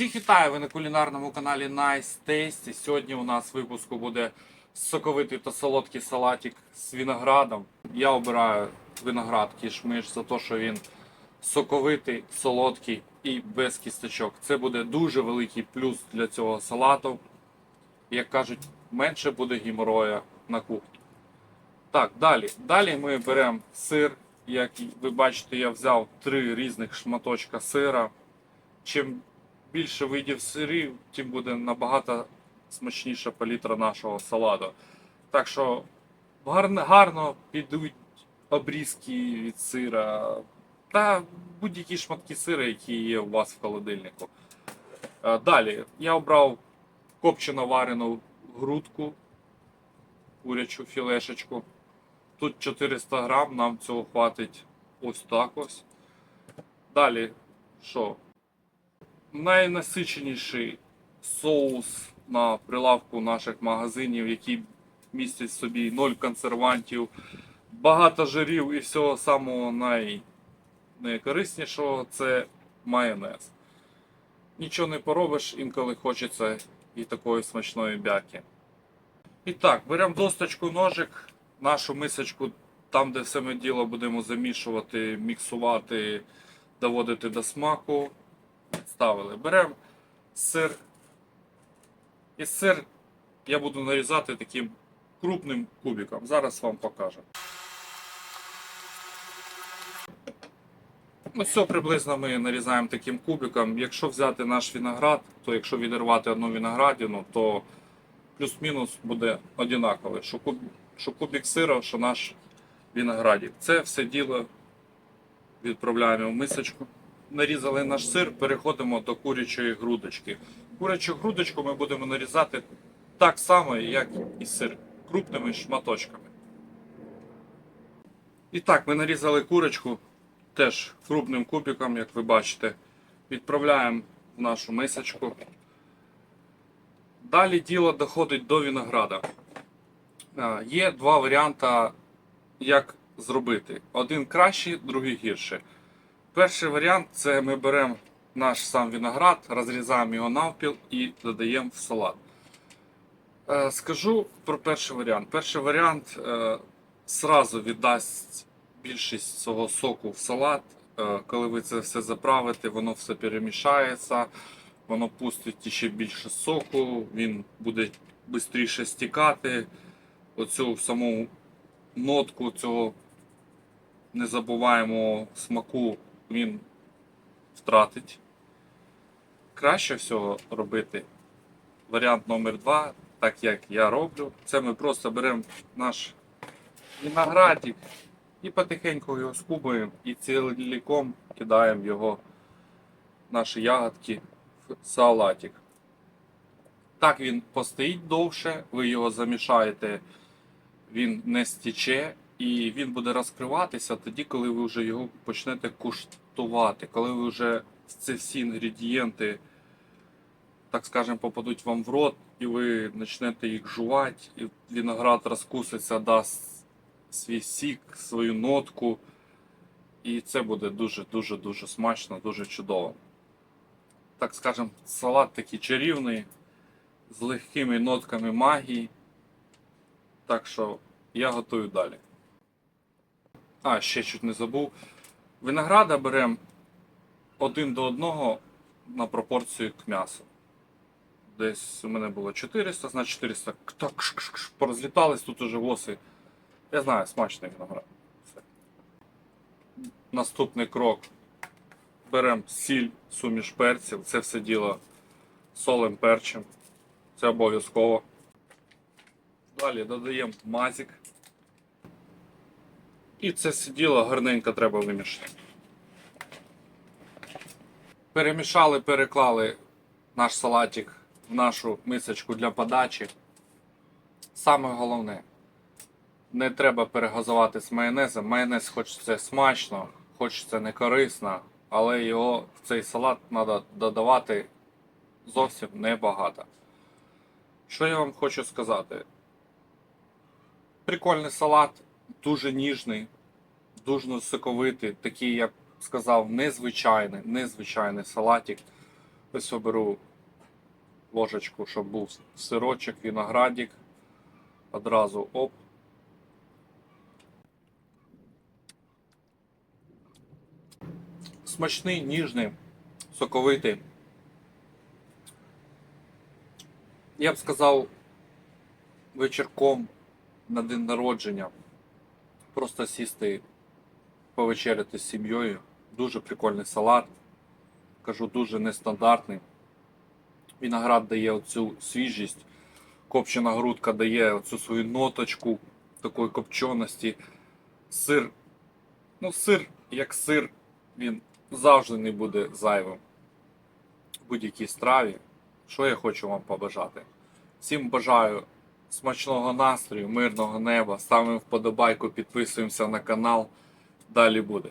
Всіх вітаю! Ви на кулінарному каналі Nice Tasty. Сьогодні у нас в випуску буде соковитий та солодкий салатик з виноградом. Я обираю виноград кішмиш за те, що він соковитий, солодкий і без кісточок. Це буде дуже великий плюс для цього салату. Як кажуть, менше буде геморроя на кухні. Так, далі. Далі ми беремо сир. Як ви бачите, я взяв три різних шматочка сира. Чим більше видів сирів, тим буде набагато смачніша палітра нашого салату. Так що гарно, гарно підуть обрізки від сира та будь-які шматки сира, які є у вас в холодильнику. Е, Далі я обрав копчено варену грудку, курячу філешечку. Тут 400 грам, нам цього хватить ось так ось. Далі, що? Найнасиченіший соус на прилавку наших магазинів, який містить в собі 0 консервантів, багато жирів і всього самого най... найкориснішого це майонез. Нічого не поробиш, інколи хочеться і такої смачної бяки. І так, беремо досточку ножик, нашу мисочку, там, де все ми діло будемо замішувати, міксувати, доводити до смаку. Ставили. Беремо сир. І сир я буду нарізати таким крупним кубиком. Зараз вам покажу. Ну, все приблизно ми нарізаємо таким кубиком. Якщо взяти наш виноград, то якщо відірвати одну виноградину, то плюс-мінус буде однаковий. Що, куб, що кубик сира, що наш виноградик. Це все діло відправляємо в мисочку. Нарізали наш сир, переходимо до курячої грудочки. Курячу грудочку ми будемо нарізати так само, як і сир, крупними шматочками. І так, ми нарізали курочку теж крупним кубиком, як ви бачите. Відправляємо в нашу мисочку. Далі діло доходить до винограда. Є два варіанти, як зробити. Один кращий, другий гірший. Перший варіант це ми беремо наш сам виноград, розрізаємо його навпіл і додаємо в салат. Е, Скажу про перший варіант. Перший варіант е, сразу віддасть більшість свого соку в салат. Е, Коли ви це все заправите, воно все перемішається, воно пустить ще більше соку, він буде швидше стікати. Оцю саму нотку цього незабуваємого смаку він втратить. Краще всього робити варіант номер 2 так як я роблю. Це ми просто беремо наш виноградик і потихеньку його скубуємо і ціліком кидаємо його, наші ягодки, в салатик. Так він постоїть довше, ви його замішаєте, він не стіче і він буде розкриватися тоді, коли ви вже його почнете куштувати, коли ви вже ці всі інгредієнти, так скажемо, попадуть вам в рот, і ви почнете їх жувати, і виноград розкуситься, дасть свій сік, свою нотку. І це буде дуже-дуже дуже смачно, дуже чудово. Так скажемо, салат такий чарівний, з легкими нотками магії. Так що я готую далі. А, ще чуть не забув. Винограда беремо один до одного на пропорцію к м'ясу. Десь у мене було 400, значить 400 так кш- кш- кш, порозлітались тут уже воси. Я знаю, смачний виноград. Все. Наступний крок. Беремо сіль, суміш перців, це все діло солим перчим. Це обов'язково. Далі додаємо мазик. І це все діло гарненько треба вимішати. Перемішали, переклали наш салатик в нашу мисочку для подачі. Саме головне, не треба перегазувати з майонезом. Майонез хоч це смачно, хоч це не корисно, але його в цей салат треба додавати зовсім небагато. Що я вам хочу сказати? Прикольний салат, дуже ніжний, дуже соковитий, такий, я б сказав, незвичайний, незвичайний салатик. Ось оберу ложечку, щоб був сирочок, виноградик. Одразу оп. Смачний, ніжний, соковитий. Я б сказав, вечірком на день народження. Просто сісти повечеряти з сім'єю. Дуже прикольний салат. Кажу, дуже нестандартний. Виноград дає оцю свіжість. Копчена грудка дає оцю свою ноточку такої копченості. Сир. Ну, сир, як сир, він завжди не буде зайвим. В будь-якій страві. Що я хочу вам побажати? Всім бажаю смачного настрою, мирного неба. Ставимо вподобайку, підписуємося на канал. Далі буде.